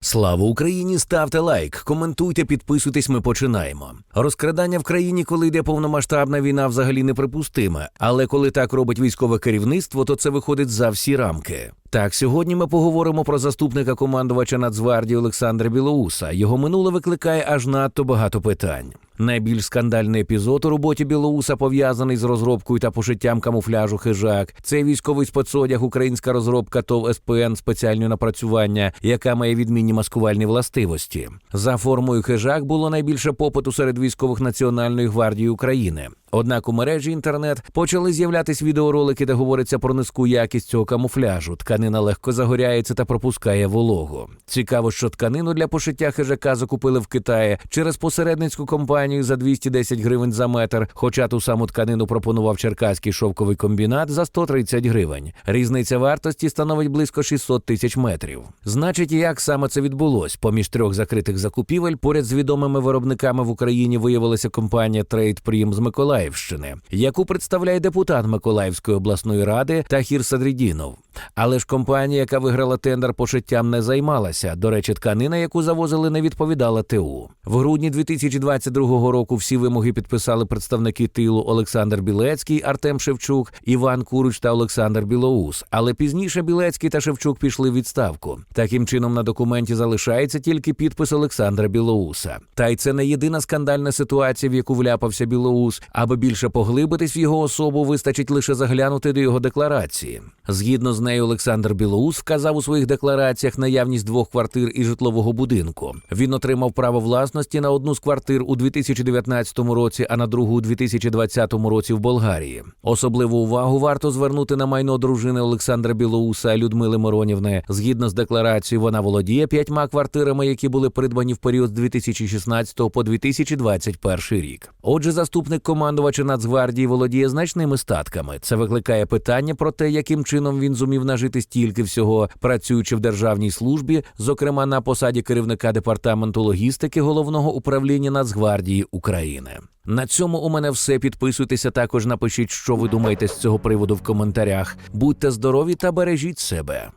Слава Україні! Ставте лайк, коментуйте, підписуйтесь. Ми починаємо. Розкрадання в країні, коли йде повномасштабна війна, взагалі неприпустиме. Але коли так робить військове керівництво, то це виходить за всі рамки. Так, сьогодні ми поговоримо про заступника командувача Нацгвардії Олександра Білоуса. Його минуле викликає аж надто багато питань. Найбільш скандальний епізод у роботі Білоуса пов'язаний з розробкою та пошиттям камуфляжу хижак. Це військовий спецодяг, українська розробка ТОВ СПН спеціальне напрацювання, яка має відмінні маскувальні властивості. За формою хижак було найбільше попиту серед військових Національної гвардії України. Однак у мережі інтернет почали з'являтись відеоролики, де говориться про низьку якість цього камуфляжу. Тканина легко загоряється та пропускає вологу. Цікаво, що тканину для пошиття хижака закупили в Китаї через посередницьку компанію за 210 гривень за метр, хоча ту саму тканину пропонував черкаський шовковий комбінат за 130 гривень. Різниця вартості становить близько 600 тисяч метрів. Значить, як саме це відбулось? Поміж трьох закритих закупівель поряд з відомими виробниками в Україні виявилася компанія Trade Prim з Миколаївщини, яку представляє депутат Миколаївської обласної ради Тахір Садрідінов. Але ж компанія, яка виграла тендер пошиттям, не займалася. До речі, тканина, яку завозили, не відповідала ТУ. В грудні 2022 року всі вимоги підписали представники тилу Олександр Білецький, Артем Шевчук, Іван Куруч та Олександр Білоус. Але пізніше Білецький та Шевчук пішли в відставку. Таким чином на документі залишається тільки підпис Олександра Білоуса. Та й це не єдина скандальна ситуація, в яку вляпався Білоус. Аби більше поглибитись в його особу, вистачить лише заглянути до його декларації. Згідно з нею, Олександр Білоус вказав у своїх деклараціях наявність двох квартир і житлового будинку. Він отримав право власності на одну з квартир у 2019 році, а на другу у 2020 році в Болгарії. Особливу увагу варто звернути на майно дружини Олександра Білоуса Людмили Моронівни. Згідно з декларацією, вона володіє п'ятьма квартирами, які були придбані в період з 2016 по 2021 рік. Отже, заступник командувача Нацгвардії володіє значними статками. Це викликає питання про те, яким чином він зумів нажити стільки всього, працюючи в державній службі, зокрема на посаді керівника департаменту логістики головного управління Нацгвардії України. На цьому у мене все. Підписуйтеся також. Напишіть, що ви думаєте з цього приводу в коментарях. Будьте здорові та бережіть себе.